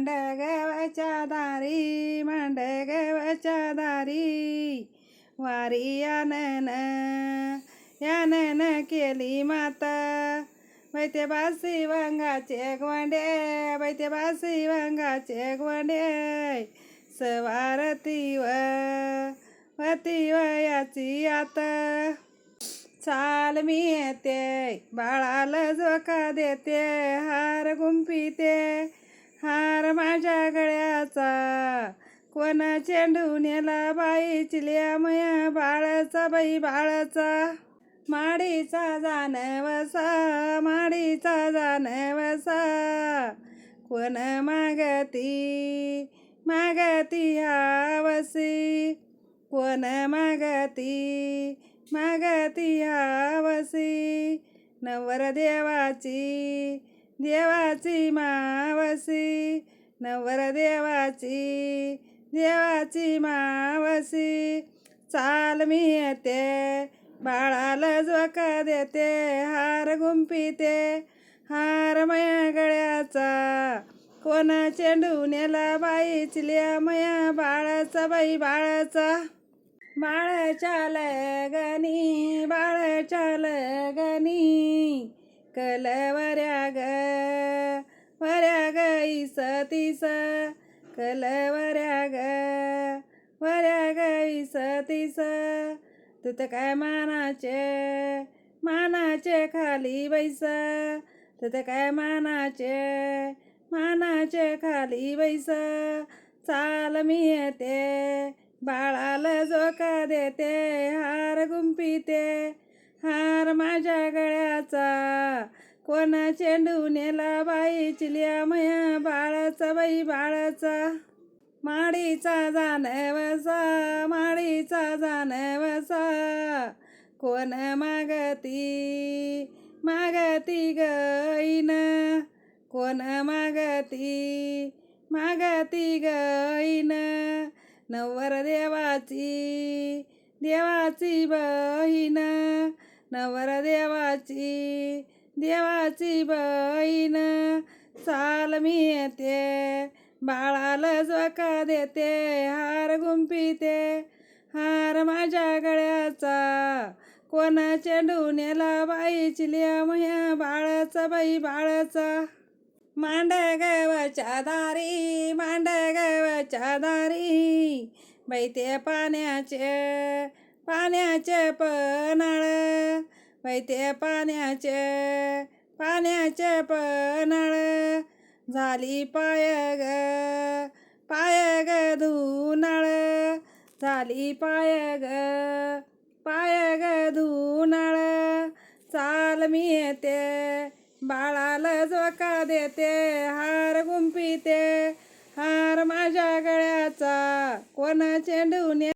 मांड गावाच्या दारी मांड दारी वारी यानन यानन केली माता बैते बासी वांगाचे गोंडे बैते बासी वांगाचे गोंडे सवारती व वती वयाची आता चाल मी येते बाळाला झोका देते हार गुंफीते हार माझ्या गळ्याचा. कोण चेंडू नेला बाई चिल्या मया बाळाचा बाई बाळाचा. माडीचा जानवसा माडीचा जानवसा कोण मागती मागती आवसी. कोण मागती मागती आवसी. नवर देवाची देवाची मावसी नवर देवाची देवाची मावसी चाल मी येते बाळाला झोका देते हार गुंफीते. हार मया गळ्याचा कोणा चेंडू नेला बाई चिल्या मया बाळाचा बाई बाळाचा. बाळाच्या लगनी बाळाच्या लगनी कलवऱ्या ग इस तिस कलवऱ्या ग वऱ्या ग इस तू तर काय मानाचे मानाचे खाली बैस. तू तर काय मानाचे मानाचे खाली बैस. चाल मी येते बाळाला झोका देते हार गुंपिते हार माझ्या गळ्याचा कोणा चेंडू नेला बाई चिलिया मया बाळाचा बाई बाळाचा? माडीचा जानवसा माडीचा जानवसा कोण मागती मागती गईन कोण मागती मागती गईन नवर देवाची देवाची बहीण. नवर देवाची देवाची बहीण चाल मी येते बाळाला झोका देते हार गुंपिते हार माझ्या गळ्याचा कोणा चेंडू नेला बाई चिल्या मया बाळाचा बाई बाळाचा. मांड गावाच्या दारी मांड गावाच्या दारी. बैते पाण्याचे पाण्याचे पनाळ वैते पाण्याचे पाण्याचे पनाळ. झाली पाय ग पाय ग धुनळ. झाली पाय ग पाय ग धुनळ. चाल मी येते बाळाला झोका देते हार गुंफीते. हार माझ्या गळ्याचा कोणा चेंडू